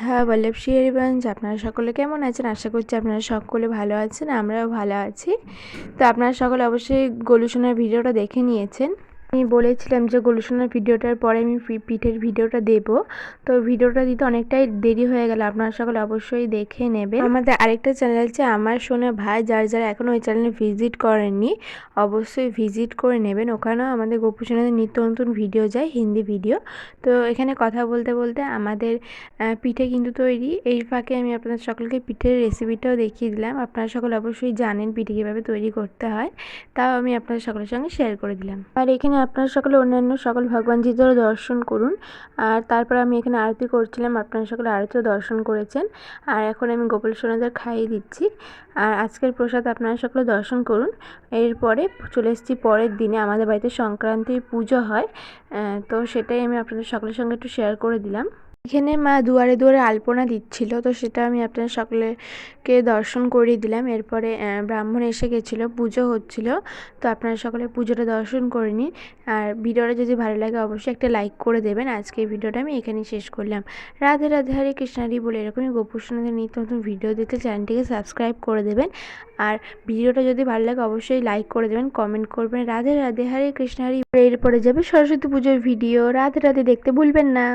রাধা বল্লভ শ্রীহরিবঞ্জ আপনারা সকলে কেমন আছেন, আশা করছি আপনারা সকলে ভালো আছেন, আমরাও ভালো আছি। তো আপনারা সকলে অবশ্যই গোলুসোনার ভিডিওটা দেখে নিয়েছেন। আমি বলেছিলাম যে গোলুসোনার ভিডিওটার পরে আমি পিঠের ভিডিওটা দেব। তো ভিডিওটা দিতে অনেকটাই দেরি হয়ে গেল, আপনারা সকলে অবশ্যই দেখে নেবে আমাদের আরেকটা চ্যানেল আছে, আমার শোনা ভাই, যার যারা এখনও ওই চ্যানেলে ভিজিট করেননি, অবশ্যই ভিজিট করে নেবেন। ওখানেও আমাদের গোপু সোনাদের নিত্য নতুন ভিডিও যায়, হিন্দি ভিডিও। তো এখানে কথা বলতে বলতে আমাদের পিঠে কিন্তু তৈরি। এই ফাঁকে আমি আপনাদের সকলকে পিঠের রেসিপিটাও দেখিয়ে দিলাম। আপনারা সকলে অবশ্যই জানেন পিঠে কীভাবে তৈরি করতে হয়। তাও আমি আপনাদের সকলের সঙ্গে শেয়ার করে দিলাম। আর এখানে আপনারা সকলে অন্যান্য সকল ভগবানজিদেরও দর্শন করুন। আর তারপর আমি এখানে আরতি করছিলাম, আপনারা সকলে আরতিও দর্শন করেছেন। আর এখন আমি গোপাল সোনাদের খাইয়ে দিচ্ছি। আর আজকের প্রসাদ আপনারা সকলে দর্শন করুন। এরপরে চলে এসেছি পরের দিনে, আমাদের বাড়িতে সংক্রান্তির পুজো হয়। তো সেটাই আমি আপনাদের সকলের সঙ্গে একটু শেয়ার করে দিলাম। এখানে মা দুয়ারে দুয়ারে আলপনা দিচ্ছিল, তো সেটা আমি আপনার সকলেকে দর্শন করিয়ে দিলাম। এরপরে ব্রাহ্মণ এসে গেছিল, পুজো হচ্ছিল, তো আপনারা সকলে পুজোটা দর্শন করে নিন। আর ভিডিওটা যদি ভালো লাগে, অবশ্যই একটা লাইক করে দেবেন। আজকে ভিডিওটা আমি এখানেই শেষ করলাম। রাধে রাধে হরে কৃষ্ণারি বলে, এরকমই গোপুসোনাদের নিত্য নতুন ভিডিও দেখতে চ্যানেলটিকে সাবস্ক্রাইব করে দেবেন। আর ভিডিওটা যদি ভালো লাগে, অবশ্যই লাইক করে দেবেন, কমেন্ট করবেন। রাধে রাধে, হরে কৃষ্ণ, হরি এরপরে যাবে সরস্বতী পুজোর ভিডিও। রাধে রাধে, দেখতে ভুলবেন না।